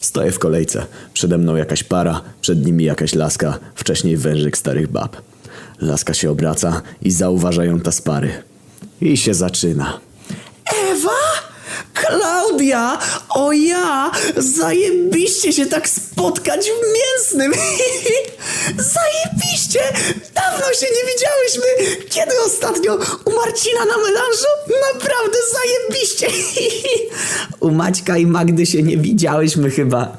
Stoję w kolejce. Przede mną jakaś para, przed nimi jakaś laska, wcześniej wężyk starych bab. Laska się obraca i zauważa ją ta z pary. I się zaczyna. Ewa? Klaudia? O ja! Zajebiście się tak spotkać w mięsnym! Zajebiście! Dawno się nie widziałyśmy! Kiedy ostatnio? U Marcina na melanżu? Naprawdę zajebiście! U Maćka i Magdy się nie widziałyśmy chyba.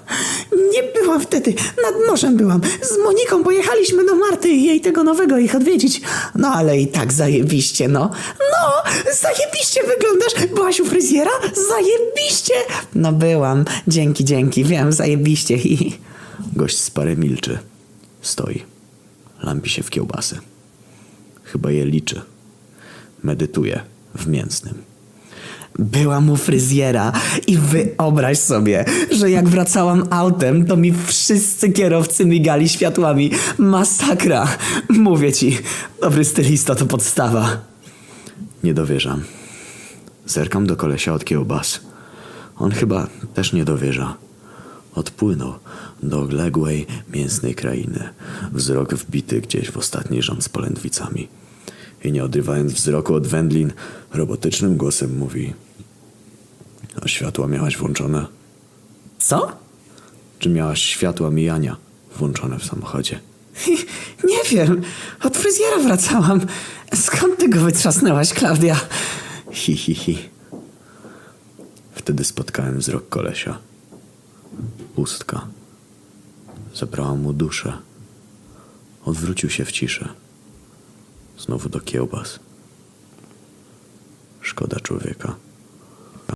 Nie byłam wtedy, nad morzem byłam. Z Moniką pojechaliśmy do Marty i jej tego nowego ich odwiedzić. No ale i tak zajebiście, no. No, zajebiście wyglądasz. Byłaś u fryzjera? Zajebiście! No byłam. Dzięki, dzięki. Wiem, zajebiście. Hi. Gość z pary milczy. Stoi. Lampi się w kiełbasy. Chyba je liczy. Medytuje w mięsnym. Byłam u fryzjera i wyobraź sobie, że jak wracałam autem, to mi wszyscy kierowcy migali światłami. Masakra. Mówię ci, dobry stylista to podstawa. Nie dowierzam. Zerkam do kolesia od kiełbas. On chyba też nie dowierza. Odpłynął do odległej, mięsnej krainy. Wzrok wbity gdzieś w ostatni rząd z polędwicami. I nie odrywając wzroku od wędlin, robotycznym głosem mówi A światła miałaś włączone? Co? Czy miałaś światła mijania włączone w samochodzie? Nie wiem. Od fryzjera wracałam. Skąd ty go wytrzasnęłaś, Klaudia? Hi, hi, hi. Wtedy spotkałem wzrok kolesia. Pustka. Zabrała mu duszę. Odwrócił się w ciszę. Znowu do kiełbas. Szkoda człowieka.